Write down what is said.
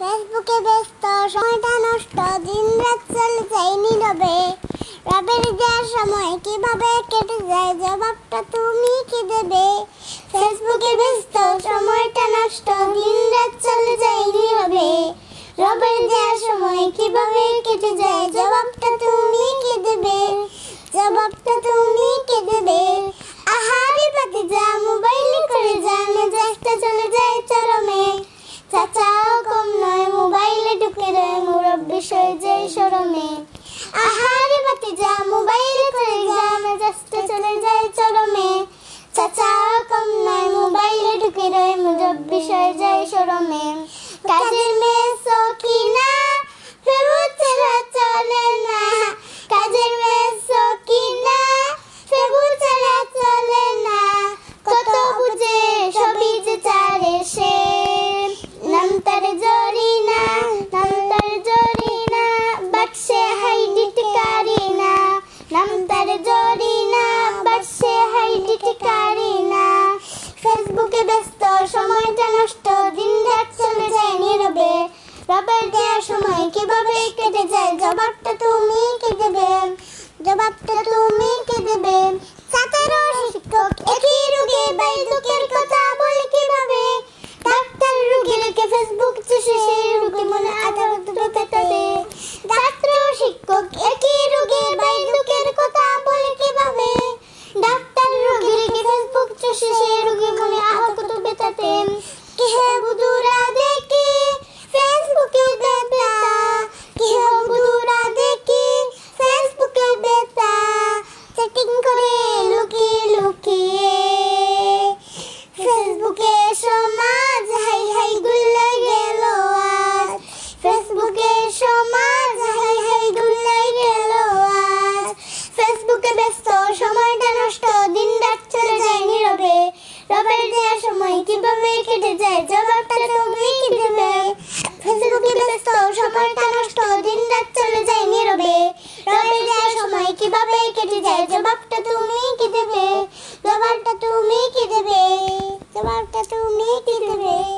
ফেসবুকে ব্যস্ত, সময়টা নষ্ট দিন রাত চলে যায় নীরবে। রবের দেওয়ার সময়, কীভাবে কেটে যায়, জবাবটা তুমি কি দেবে? ফেসবুকে ব্যস্ত, সময়টা নষ্ট দিন রাত চলে যায় নীরবে। রবের দেওয়ার সময়, কীভাবে কেটে যায় জবাবটা মুরব্বী সয়ে আহারে বাতি যা মোবাইল করে যা মেজাজটা চলে যায় চরমে। চাচা কম নয় মোবাইলে ঢুকে রয়ে মুজব বিষয় যায় শরমে কাজের কীভাবে কেটে যায়? জবাবটা তুমি কে দেবে জবাবটা তুমি কে দেবে ছাত্র শিক্ষক একই রোগে বাইদুকের কথা বলে কীভাবে? ডাক্তার রোগী রেখে ফেসবুক চষে সেই রোগী মনে আদালত পেতাতে ছাত্র শিক্ষক একই রোগে বাইদুকের কথা বলে কীভাবে? ডাক্তার রোগী রেখে ফেসবুক চষে সেই রোগী মনে আহত বেতাতে সমাজ, হাই হাই গুল্লাই গেল আজ। ফেসবুকে সমাজ, হাই হাই গুল্লাই গেল আজ। ফেসবুকে ব্যস্ত, সময়টা নষ্ট দিন রাত চলে যায় নীরবে। রবের দেওয়া সময় কীভাবে কেটে যায়, জবাবটা তুমি কি দেবে? ফেসবুকে ব্যস্ত, সময়টা নষ্ট দিন রাত চলে যায় নীরবে। রবের দেওয়া সময় কীভাবে কেটে যায়, জবাবটা তুমি কি দেবে? জবাবটা তুমি কি দেবে? তোমারটা তো কি দেবে